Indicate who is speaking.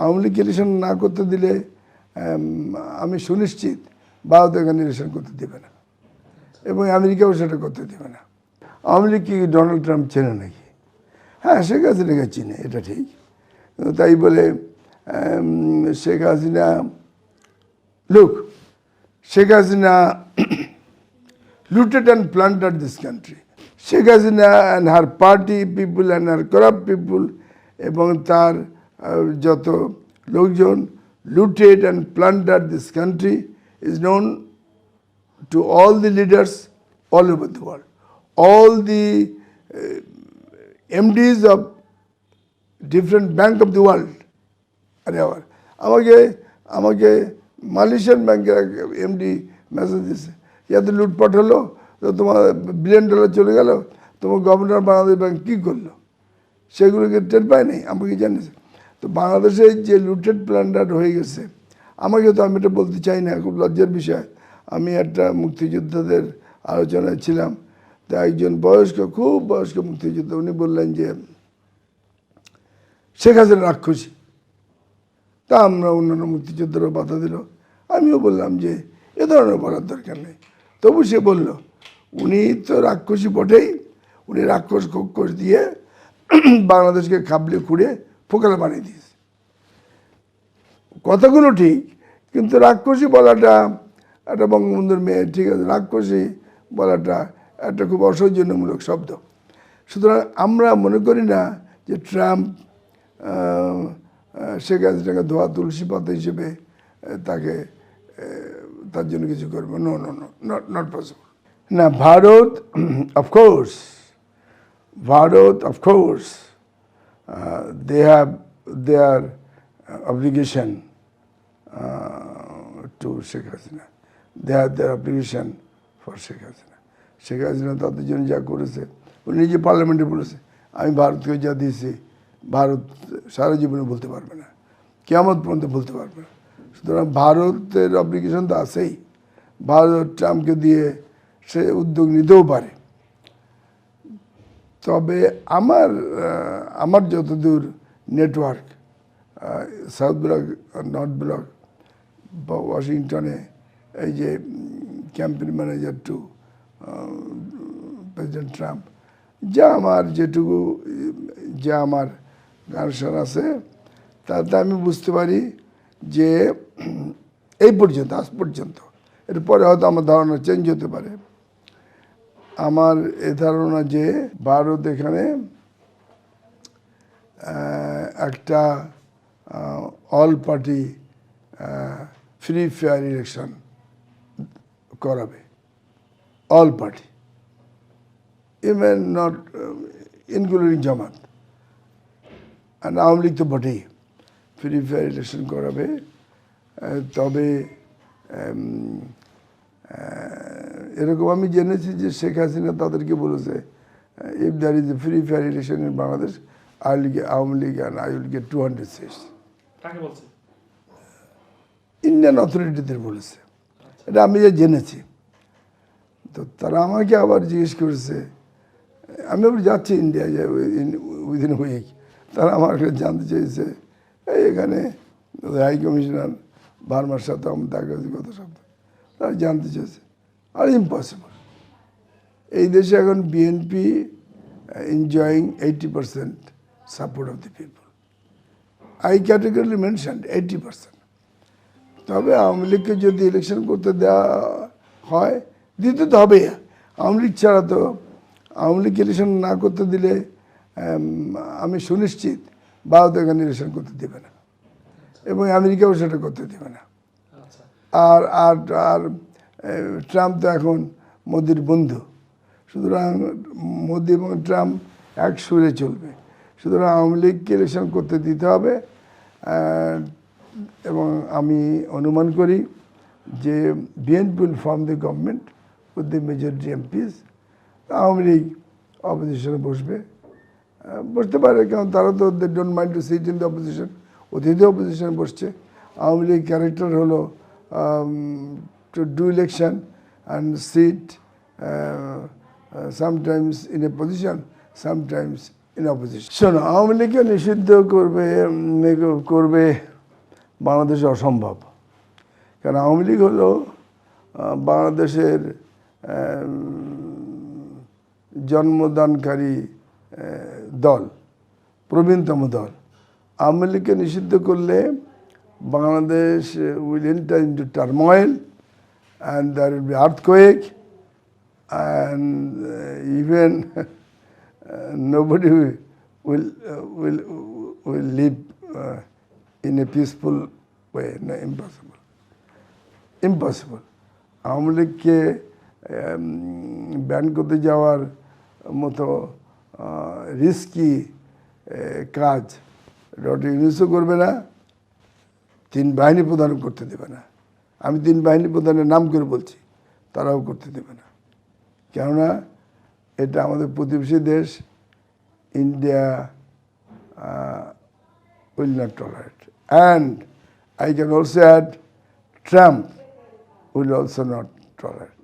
Speaker 1: Awami League election না করতে দিলে আমি সুনিশ্চিত ভারত এখানে ইলেকশন করতে দেবে না। এবং আমেরিকাও সেটা করতে দেবে না। আওয়ামী লীগ কি ডোনাল্ড ট্রাম্প চেনে নাকি? হ্যাঁ শেখ হাসিনাকে চিনে, এটা ঠিক। তাই বলে Sheikh Hasina look Sheikh Hasina looted and plundered this country. Sheikh Hasina and her party people and her corrupt people এবং তার যত লোকজন looted and plunder this country is known to all the leaders all over the world all the MDs of different bank of the world. আরে আবার আমাকে আমাকে Malaysian ব্যাংকের MD message দিচ্ছে ইয়াতে লুটপাট হলো তো তোমার বিলিয়ন ডলার চলে গেল, তোমার গভর্নর বাংলাদেশ ব্যাংক কী করল? সেগুলোকে টের পায় নাই আমাকে জানিয়েছে? তো বাংলাদেশে যে লুটেড প্ল্যান্ডার হয়ে গেছে, আমাকে তো আমি এটা বলতে চাই না, খুব লজ্জার বিষয়। আমি একটা মুক্তিযোদ্ধাদের আলোচনায় ছিলাম, তো একজন বয়স্ক, খুব বয়স্ক মুক্তিযোদ্ধা, উনি বললেন যে, শেখ হাসিনা রাক্ষসী। তা আমরা অন্যান্য মুক্তিযোদ্ধারও বাধা দিল। আমিও বললাম যে, এ ধরনের বলার দরকার নেই। তবু সে বলল, উনি তো রাক্ষসী বটেই। উনি রাক্ষস খক্ষস দিয়ে বাংলাদেশকে খাবলে খুঁড়ে ফোকালে বানিয়ে দিয়েছে। কথাগুলো ঠিক, কিন্তু রাক্ষসী বলাটা, একটা বঙ্গবন্ধুর মেয়ে, ঠিক আছে, রাক্ষসী বলাটা একটা খুব অসৌজন্যমূলক শব্দ। সুতরাং আমরা মনে করি না যে ট্রাম্প শেখ হাসিনাকে ধোয়া তুলসী পাতা হিসেবে তাকে তার জন্য কিছু করবে। No no no not not possible না, Bharat of course Bharat of course they have their obligation to Sheikh Hasina they have their obligation for Sheikh Hasina Sheikh Hasina তাদের জন্য যা করেছে উনি নিজে পার্লামেন্টে বলেছে, আমি ভারতকে যা দিয়েছি, ভারত সারা জীবনে বলতে পারবে না কেমন পর্যন্ত বলতে পারবে না। সুতরাং ভারতের অব্লিগেশন তো আছেই। ভারত ট্রাম্পকে দিয়ে সে উদ্যোগ নিতেও পারে। তবে আমার আমার যতদূর network south block north block বা ওয়াশিংটনে এই যে campaign manager to president Trump যা আমার যেটুকু, যা আমার কানেকশন আছে, তাতে আমি বুঝতে পারি যে, এই পর্যন্ত, আজ পর্যন্ত, এরপরে হয়তো আমার ধারণা চেঞ্জ হতে পারে। আমার এ ধারণা যে, ভারত এখানে একটা all party free fair election করাবে। All party even not including Jamaat. আর আওয়ামী লীগ তো বটেই। ফ্রি ফেয়ার ইলেকশন করাবে। তবে এরকম আমি জেনেছি যে শেখ হাসিনা তাদেরকে বলেছে if there is a free fair election in Bangladesh I will get Awami League and I will get
Speaker 2: 200 seats.
Speaker 1: Indian অথরিটিদের বলেছে? এটা আমি যে জেনেছি। তো তারা আমাকে আবার জিজ্ঞেস করেছে আমি আবার যাচ্ছি ইন্ডিয়া যে উইদিন উইক তারা আমার জানতে চেয়েছে এই এখানে হাই কমিশনার বার্মার সাথে আমার দেখা হয়েছে গত তারা জানতে চেয়েছে। আর ইম্পসিবল এই দেশে এখন BNP enjoying 80% support of the people. I categorically mentioned 80%. তবে আওয়ামী লীগকে যদি ইলেকশন করতে দেওয়া হয় দিতে তো হবেই আওয়ামী লীগ ছাড়া তো আওয়ামী লীগ ইলেকশন না করতে দিলে আমি সুনিশ্চিত ভারত এখানে ইলেকশন করতে দেবে না এবং আমেরিকাও সেটা করতে দেবে না
Speaker 2: আচ্ছা।
Speaker 1: আর আর আর ট্রাম্প তো এখন মোদির বন্ধু সুতরাং মোদি এবং ট্রাম্প এক সুরে চলবে সুতরাং আওয়ামী লীগকে ইলেকশন করতে দিতে হবে এবং আমি অনুমান করি যে BNP will form the government with the majority MPs Awami League অপোজিশনে বসবে বসতে পারে, কারণ তারা তো they don't mind to sit in the opposition অতীতে অপোজিশনে বসছে। আওয়ামী লীগ ক্যারেক্টার হলো to do election and sit sometimes in a position sometimes in opposition. শোনো আওয়ামী লীগকে নিষিদ্ধ করবে করবে বাংলাদেশে অসম্ভব কারণ আওয়ামী লীগ হলো বাংলাদেশের জন্মদানকারী দল প্রবীণতম দল আওয়ামী লীগকে নিষিদ্ধ করলে Bangladesh will enter into turmoil and there will be and uh, even uh, nobody will uh, will will live uh, in a peaceful way. No, impossible. Impossible. Awami লীগকে ব্যান করতে যাওয়ার মতো রিস্কি কাজ ডক্টর ইউনিসও করবে না তিন বাহিনী প্রধান করতে দেবে না আমি তিন বাহিনী প্রধানের নাম করে বলছি তারাও করতে দেবে না কেননা এটা আমাদের প্রতিবেশী দেশ India will not tolerate and I can also add Trump will also not tolerate